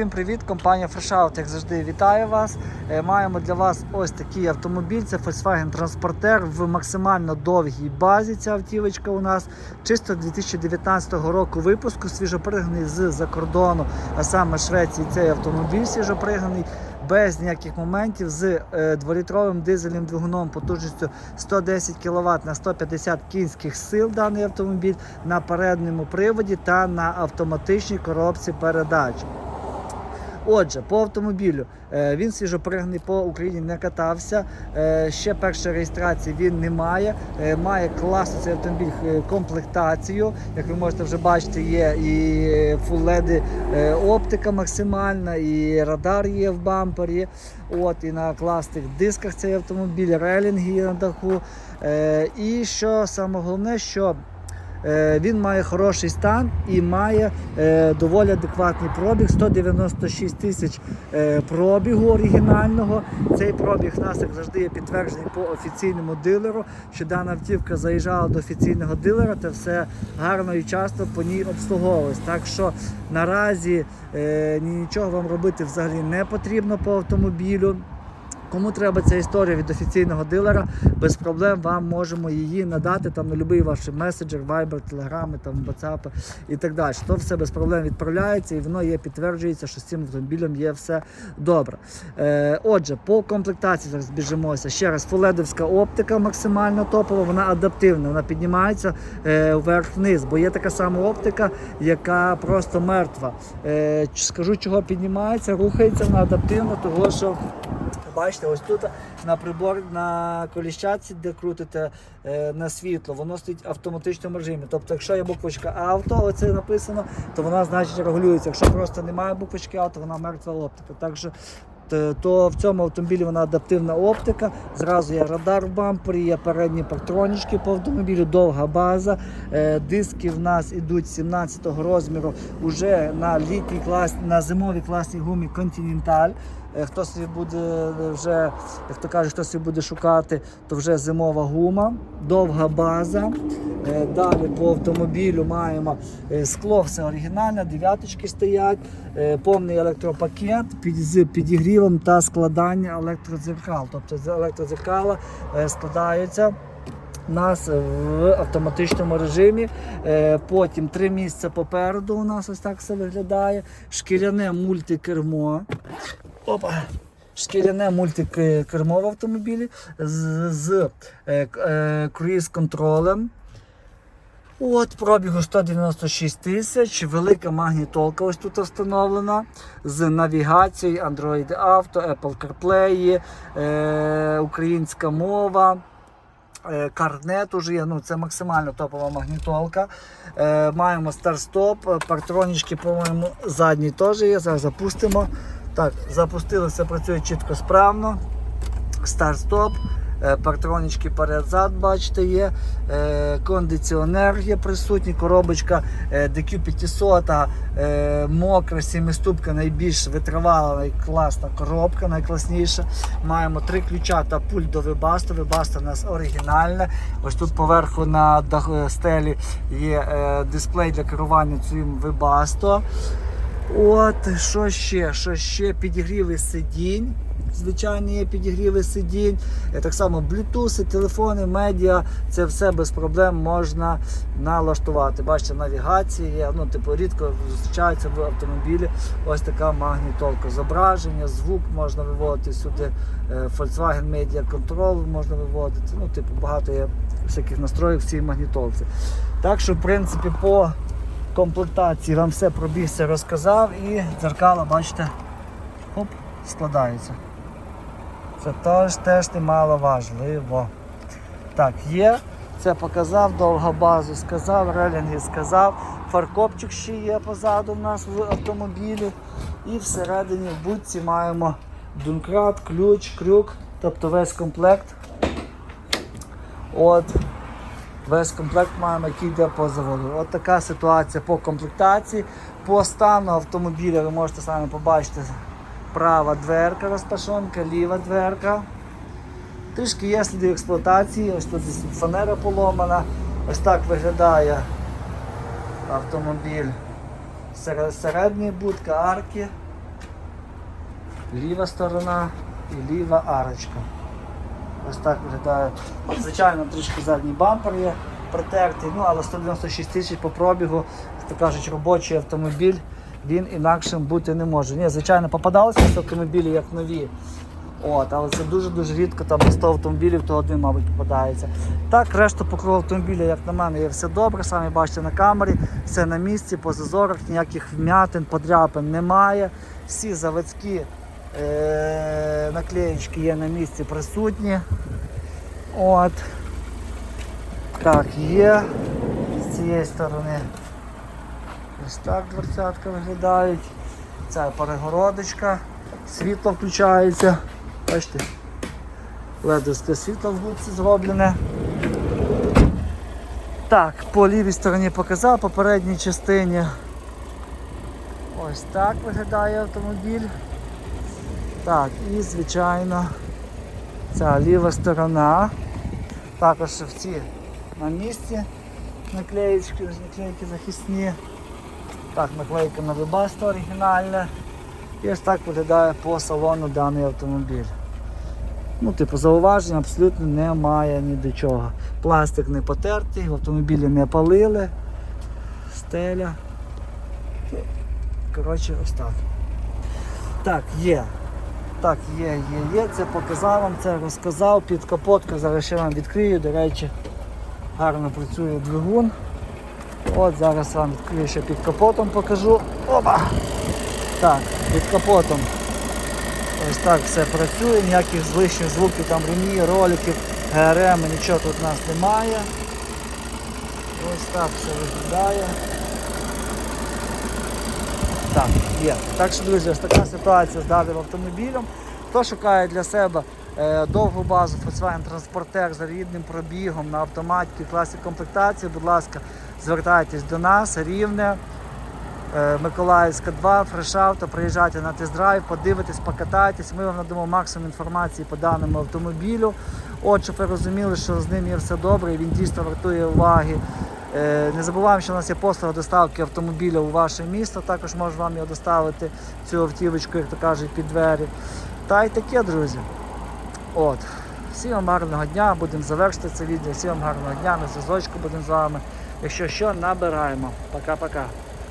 Всім привіт, компанія FreshOut, як завжди, вітаю вас. Е, Маємо для вас ось такий автомобіль. Це Volkswagen Transporter в максимально довгій базі. Ця автівочка у нас чисто 2019 року випуску, свіжопригнаний з-за кордону, а саме Швеції. Цей автомобіль свіжопригнаний. Без ніяких моментів з е, дволітровим дизельним двигуном потужністю 110 кВт на 150 кінських сил даний автомобіль на передньому приводі та на автоматичній коробці передач. Отже, по автомобілю е, він свіжопригнаний по Україні не катався. Е, Ще першої реєстрації він не має. Е, Має класну цей автомобіль комплектацію. Як ви можете вже бачити, є і е, оптика максимальна, і радар є в бампері. От, і на класних дисках цей автомобіль, релінги є на даху. І що саме головне, що Він має хороший стан і має е, доволі адекватний пробіг 196 тисяч е, пробігу оригінального. Цей пробіг у нас, як завжди, є підтверджений по офіційному дилеру, що дана автівка заїжджала до офіційного дилера, та все гарно і часто по ній обслуговувалось. Так що наразі е, нічого вам робити взагалі не потрібно по автомобілю. Кому треба ця історія від офіційного дилера, без проблем вам можемо її надати там на будь-який ваш меседжер, Viber, Telegram, там, WhatsApp і так далі. То все без проблем відправляється і воно є підтверджується, що з цим автомобілем є все добре. Е, отже, по комплектації зараз біжимося. Ще раз, фуледовська оптика максимально топова, вона адаптивна, вона піднімається е, вверх-вниз, бо є така сама оптика, яка просто мертва. Е, скажу, чого піднімається, рухається вона адаптивно, того що. Бачите, ось тут на прибор на коліщатці, де крутите е, на світло, воно стоїть в автоматичному режимі. Тобто, якщо є буквочка авто, оце написано, то вона значить регулюється. Якщо просто немає буквочки авто, вона мертва оптика. Так що то в цьому автомобілі вона адаптивна оптика. Зразу є радар в бампері, є передні партронічки по автомобілю, довга база. Е, Диски в нас ідуть 17-го розміру уже на літній клас, на зимовій класній гумі Continental. Е, Хто собі буде вже, як то кажуть, хто собі буде шукати, то вже зимова гума, довга база. Е, Далі по автомобілю маємо е, скло, все оригінальне, дев'яточки стоять, е, повний електропакет з підігрівом та складання електродзеркал. Тобто електродзеркала е, складаються. Нас в автоматичному режимі. Е, Потім три місця попереду у нас ось так все виглядає. Шкіряне мультикермо. Опа. Шкіряне мультикермо в автомобілі з, з е, е, круїз-контролем. От, пробігу 196 тисяч, велика магнітолка ось тут встановлена з навігацією, Android Auto, Apple CarPlay, е, українська мова. Е, Карнет уже є, ну це максимально топова магнітолка. Е, маємо старт-стоп, партронічки, по-моєму, задні теж є. Зараз запустимо. Так, запустилося, працює чітко справно. Старт-стоп. Е, Партронічки перед-зад, бачите, є. Е, кондиціонер є присутній, коробочка е, DQ500, е, мокра, сімиступка, найбільш витривала, найкласна коробка, найкласніша. Маємо три ключа та пульт до Webasto. Webasto у нас оригінальне. Ось тут поверху на стелі є дисплей для керування цим Webasto. От, що ще? Що ще? Підігріви сидінь. Звичайні є підігріви сидінь. Е, Так само блютуси, телефони, медіа, це все без проблем можна налаштувати. Бачите, навігація є, ну, типу, рідко зустрічається в автомобілі ось така магнітолка. Зображення, звук можна виводити сюди, е, Volkswagen Media Control можна виводити. Ну, типу, багато є всяких настроїв в цій магнітолці. Так що, в принципі, по комплектації вам все пробігся, розказав і дзеркала, бачите, хоп, складаються. Це теж, теж немало важливо. Так, є. Це показав, довга базу сказав, релінги сказав. Фаркопчик ще є позаду в нас в автомобілі. І всередині в будці маємо дункрат, ключ, крюк, тобто весь комплект. От. Весь комплект маємо, який йде по заводу. От така ситуація по комплектації. По стану автомобіля ви можете самі побачити права дверка розташонка, ліва дверка. Трішки є сліди експлуатації, ось тут фанера поломана. Ось так виглядає автомобіль. Середня будка, арки. ліва сторона і ліва арочка. Ось так виглядає. Звичайно, трішки задній бампер є притертий, ну але 196 тисяч по пробігу, як то кажуть, робочий автомобіль, він інакшим бути не може. Ні, звичайно, попадалися автомобілі як нові. От, але це дуже-дуже рідко, там на 100 автомобілів, то один, мабуть, попадається. Так, решта по автомобіля, як на мене, є все добре, самі бачите на камері, все на місці, по зазорах, ніяких вмятин, подряпин немає. Всі заводські е- наклеєчки є на місці присутні. От. Так, є. З цієї сторони ось так дверцятка виглядають. Це перегородочка, світло включається. Бачите? Ледовське світло в гудці зроблене. Так, по лівій стороні показав, по передній частині. Ось так виглядає автомобіль. Так, і звичайно ця ліва сторона. Також шевці на місці. Наклеїчки, наклейки захисні. Так, наклейка на Webasto оригінальна. І ось так виглядає по салону даний автомобіль. Ну, типу, зауважень абсолютно немає ні до чого. Пластик не потертий, в автомобілі не палили, стеля. Коротше, ось так. Так, є. Так, є, є, є. Це показав вам, це розказав. Під капоткою зараз ще вам відкрию. До речі, гарно працює двигун. От зараз вам відкрию ще під капотом покажу. Опа! Так, під капотом. Ось так все працює, ніяких звичних звуків, там ремні, роликів, ГРМ, нічого тут у нас немає. Ось так все виглядає. Так, є. Так що, друзі, ось така ситуація з даним автомобілем. Хто шукає для себе е, довгу базу Volkswagen Transporter з рідним пробігом на автоматі класі комплектації, будь ласка, звертайтесь до нас, рівне. Е, Миколаївська 2, фрешавто, приїжджайте на тест-драйв, подивитесь, покатайтесь. Ми вам надамо максимум інформації по даному автомобілю. От, щоб ви розуміли, що з ним є все добре і він дійсно вартує уваги. Е, Не забуваємо, що у нас є послуга доставки автомобіля у ваше місто. Також можу вам його доставити цю автівочку, як то кажуть, під двері. Та й таке, друзі. От. Всім вам гарного дня, будемо завершити це відео. Всім вам гарного дня, на зв'язочку будемо з вами. Якщо що, набираємо. Пока-пока.